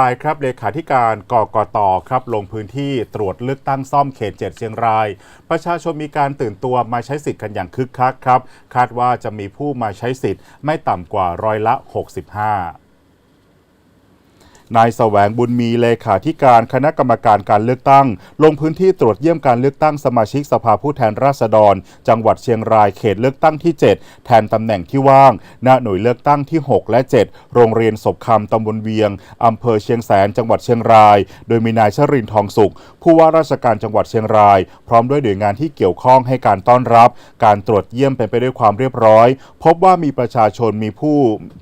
รายครับเลขาธิการกกตครับลงพื้นที่ตรวจเลือกตั้งซ่อมเขตเจ็ดเชียงราย ประชาชนมีการตื่นตัวมาใช้สิทธิ์กันอย่างคึกคักครับ คาดว่าจะมีผู้มาใช้สิทธิ์ไม่ต่ำกว่าร้อยละ 65 นายแสวงบุญมีเลขาธิการคณะกรรมการการเลือกตั้ง ลงพื้นที่ตรวจเยี่ยมการเลือกตั้งสมาชิกสภาผู้แทนราษฎร จังหวัดเชียงรายเขตเลือกตั้งที่ 7 แทนตำแหน่งที่ว่าง ณหน่วยเลือกตั้งที่ 6 และ 7 โรงเรียนศพคำตำบลเวียงอำเภอเชียงแสนจังหวัดเชียงราย โดยมีนายชรินทองสุข ผู้ว่าราชการจังหวัดเชียงราย พร้อมด้วยหน่วยงานที่เกี่ยวข้องให้การต้อนรับ การตรวจเยี่ยมเป็นไปด้วยความเรียบร้อย พบว่ามีประชาชนมีผู้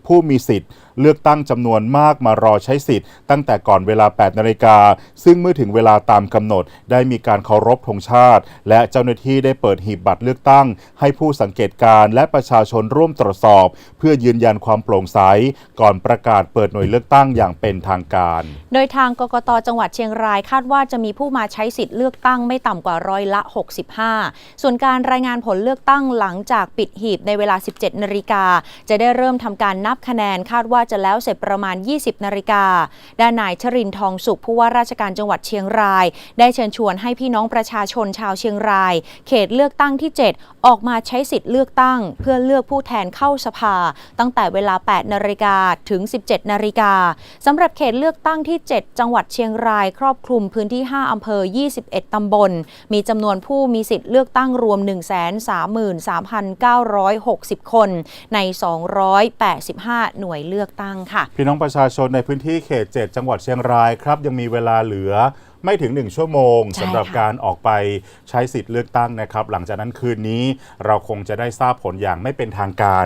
ผู้มีสิทธิ์ เลือกตั้งจำนวนมากมารอใช้สิทธิ์ตั้งแต่ก่อนเวลา 8 นาฬิกา ซึ่งเมื่อถึงเวลาตามกำหนด ได้มีการเคารพธงชาติ และเจ้าหน้าที่ได้เปิดหีบบัตรเลือกตั้ง ให้ผู้สังเกตการณ์และประชาชนร่วมตรวจสอบ เพื่อยืนยันความโปร่งใส ก่อนประกาศเปิดหน่วยเลือกตั้งอย่างเป็นทางการ โดยทางกกตจังหวัดเชียงรายคาดว่าจะมีผู้มาใช้สิทธิ์เลือกตั้งไม่ต่ำกว่าร้อยละ 65 ส่วนการรายงานผลเลือกตั้งหลังจากปิดหีบในเวลา 17 นาฬิกาจะได้เริ่มทำการนับคะแนนคาดว่าจะแล้วเสร็จประมาณ 20 นาฬิกา ด้านนายชรินทองสุขผู้ว่าราชการจังหวัดเชียงราย ได้เชิญชวนให้พี่น้องประชาชนชาวเชียงราย เขตเลือกตั้งที่ 7 ออกมาใช้สิทธิ์เลือกตั้ง เพื่อเลือกผู้แทนเข้าสภา ตั้งแต่เวลา 8 นาฬิกาถึง 17 นาฬิกาสำหรับเขตเลือกตั้งที่ 7 จังหวัดเชียงราย ครอบคลุมพื้นที่ 5อำเภอ 21 ตำบล มีจำนวนผู้มีสิทธิ์เลือกตั้งรวม 133,960 คน ใน 285 หน่วยเลือกตั้งค่ะ พี่น้องประชาชนในพื้นที่เขต 7 จังหวัดเชียงรายครับ ยังมีเวลาเหลือไม่ถึง 1 ชั่วโมงใช่สำหรับค่ะการออกไปใช้สิทธิ์เลือกตั้งนะครับ หลังจากนั้นคืนนี้เราคงจะได้ทราบผลอย่างไม่เป็นทางการ